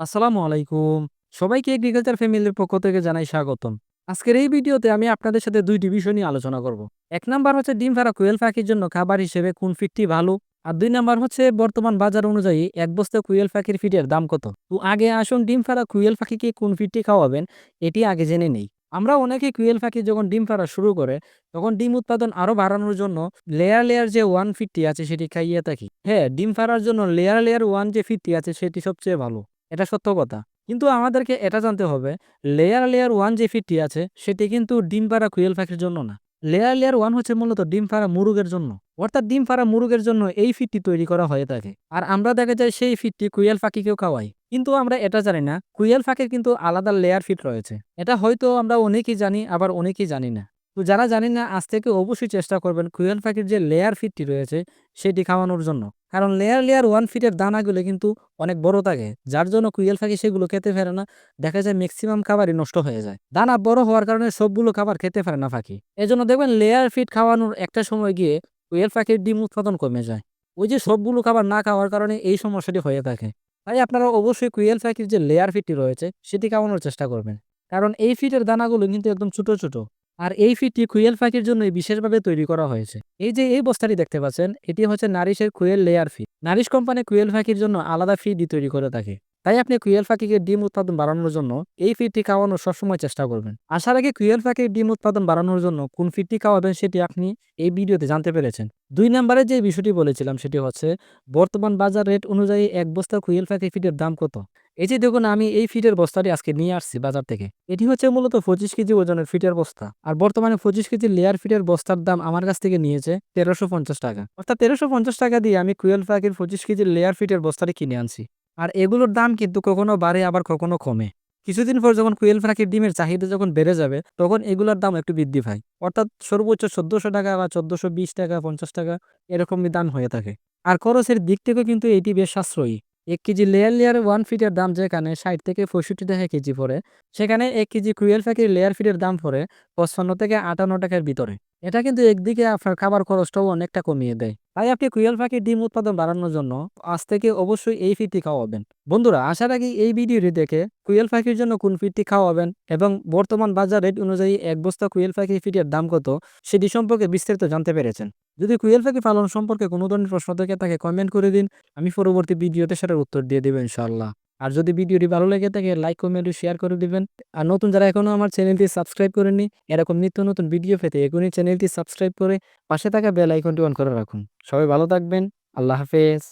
আসসালামু আলাইকুম। সবাইকে এগ্রিকালচার ফ্যামিলির পক্ষ থেকে জানাই স্বাগতম। আজকের এই ভিডিওতে আমি আপনাদের সাথে দুইটি বিষয় নিয়ে আলোচনা করব। এক নাম্বার হচ্ছে ডিম ফারা কুয়েল পাখির জন্য খাবার হিসেবে কোন ফিটটি ভালো? আর দুই নাম্বার হচ্ছে বর্তমান বাজার অনুযায়ী এক বস্তা কুয়েল পাখির ফিটের দাম কত? তো আগে আসুন ডিম ফারা কুয়েল পাখিকে কোন ফিডটি খাওয়াবেন, এটি আগে জেনে নেই। আমরা অনেকে কুয়েল পাখি যখন ডিম ফারা শুরু করে, তখন ডিম উৎপাদন আরও বাড়ানোর জন্য লেয়ার লেয়ার যে ওয়ান ফিটটি আছে সেটি খাইয়ে থাকি। হ্যাঁ ডিম ফারার জন্য লেয়ার লেয়ার ওয়ান যে ফিটটি আছে সেটি সবচেয়ে ভালো। এটা সত্য কথা। কিন্তু আমাদেরকে এটা জানতে হবে লেয়ার লেয়ার ওয়ান যে ফিটটি আছে, সেটি কিন্তু ডিম পাড়া কুয়েল পাখির জন্য না। লেয়ার লেয়ার ওয়ান হচ্ছে মূলত ডিম পাড়া মুরুগের জন্য। অর্থাৎ ডিম পাড়া মুরুগের জন্য এই ফিটটি তৈরি করা হয়ে থাকে। আর আমরা দেখা যায় সেই ফিটটি কুয়েল পাখিকেও খাওয়াই। কিন্তু আমরা এটা জানি না কুয়েল পাখির কিন্তু আলাদা লেয়ার ফিট রয়েছে। এটা হয়তো আমরা অনেকেই জানি, আবার অনেকেই জানি না। তো যারা জানি না, আজ থেকে অবশ্যই চেষ্টা করবেন কুয়েল পাখির যে লেয়ার ফিটটি রয়েছে, সেটি খাওয়ানোর জন্য। কারণ লেয়ার লেয়ার ওয়ান ফিটের দানাগুলো কিন্তু অনেক বড় থাকে, যার জন্য কুইয়েল পাখি সেগুলো খেতে পারে না, দেখা যায় ম্যাক্সিমাম খাবারই নষ্ট হয়ে যায়। দানা বড় হওয়ার কারণে সবগুলো খাবার খেতে পারে না পাখি এজন্য দেখবেন লেয়ার ফিট খাওয়ানোর একটা সময় গিয়ে কুইয়েল পাখির ডিম উৎপাদন কমে যায়। ওই যে সবগুলো খাবার না খাওয়ার কারণে এই সমস্যাটি হয়ে থাকে। তাই আপনারা অবশ্যই কুইয়েল পাখির যে লেয়ার ফিটটি রয়েছে, সেটি খাওয়ানোর চেষ্টা করবেন। কারণ এই ফিটের দানাগুলো কিন্তু একদম ছোট ছোট। আর এই ফিটটি কুয়েল পাখির জন্য বিশেষভাবে তৈরি করা হয়েছে। এই যে এই বস্তাটি দেখতে পাচ্ছেন, এটি হচ্ছে নারিশের quail layer feed. Nourish company quail পাখির জন্য আলাদা ফিডই তৈরি করে থাকে। তাই আপনি কুয়েল পাখিকে ডিম উৎপাদন বাড়ানোর জন্য এই ফিডটি খাওয়ানোর সবসময় চেষ্টা করবেন। আসার আগে কুয়েল পাখির ডিম উৎপাদন বাড়ানোর জন্য কোন ফিডটি খাওয়াবেন সেটি আপনি এই ভিডিওতে জানতে পেরেছেন। দুই নম্বরে যে বিষয়টি বলেছিলাম সেটি হচ্ছে, বর্তমান বাজার রেট অনুযায়ী এক বস্তা কুয়েল পাখি ফিডের দাম কত? এই যে দেখুন, আমি এই ফিটের বস্তাটি আজকে নিয়ে আসছি বাজার থেকে। এটি হচ্ছে মূলত পঁচিশ কেজি ওজনের ফিটের বস্তা। আর বর্তমানে পঁচিশ কেজি লেয়ার ফিটের বস্তার দাম আমার কাছ থেকে নিয়েছে তেরোশো পঞ্চাশ টাকা। অর্থাৎ তেরোশো পঞ্চাশ টাকা দিয়ে আমি কুয়েল পাখির পঁচিশ কেজি লেয়ার ফিটের বস্তাটি কিনে আনছি। আর এগুলোর দাম কিন্তু কখনো বাড়ে, আবার কখনো কমে। কিছুদিন পর যখন কুয়েল পাখির ডিমের চাহিদা যখন বেড়ে যাবে, তখন এগুলোর দাম একটু বৃদ্ধি পায়। অর্থাৎ সর্বোচ্চ চোদ্দশো টাকা বা চোদ্দশো বিশ টাকা, পঞ্চাশ টাকা এরকমই দাম হয়ে থাকে। আর খরচের দিক থেকেও কিন্তু এটি বেশ সাশ্রয়ী। এক কেজি লেয়ার লেয়ার ওয়ান ফিটের দাম যেখানে ষাট থেকে পঁয়ষট্টি টাকা কেজি পড়ে, সেখানে এক কেজি কুয়েল পাখির লেয়ার ফিটের দাম পড়ে পঁচপান্ন থেকে আটান্ন টাকার ভিতরে। এটা কিন্তু একদিকে আপনার খাবার খরচটাও অনেকটা কমিয়ে দেয়। তাই আপনি কুয়েল পাখির ডিম উৎপাদন বাড়ানোর জন্য আজ থেকে অবশ্যই এই ফিটটি খাওয়াবেন। বন্ধুরা, আসার আগে এই ভিডিওটি দেখে কুয়েল পাখির জন্য কোন ফিটটি খাওয়াবেন এবং বর্তমান বাজার রেট অনুযায়ী এক বস্তা কুয়েল পাখি ফিটের দাম কত সেটি সম্পর্কে বিস্তারিত জানতে পেরেছেন। যদি কুয়েল পাখি পালন সম্পর্কে কোনো ধরনের প্রশ্ন থাকে তাকে কমেন্ট করে দিন, আমি পরবর্তী ভিডিওতে সেটার উত্তর দিয়ে দেবো ইনশাআল্লাহ। আর যদি ভিডিওটি ভালো লেগে থাকে লাইক কমেন্ট শেয়ার করে দিবেন। আর নতুন যারা এখনও আমার চ্যানেলটি সাবস্ক্রাইব করেননি, এরকম নিত্য নতুন ভিডিও পেতে এখনই চ্যানেলটি সাবস্ক্রাইব করে পাশে থাকা বেল আইকনটি অন করে রাখুন। সবাই ভালো থাকবেন, আল্লাহ হাফেজ।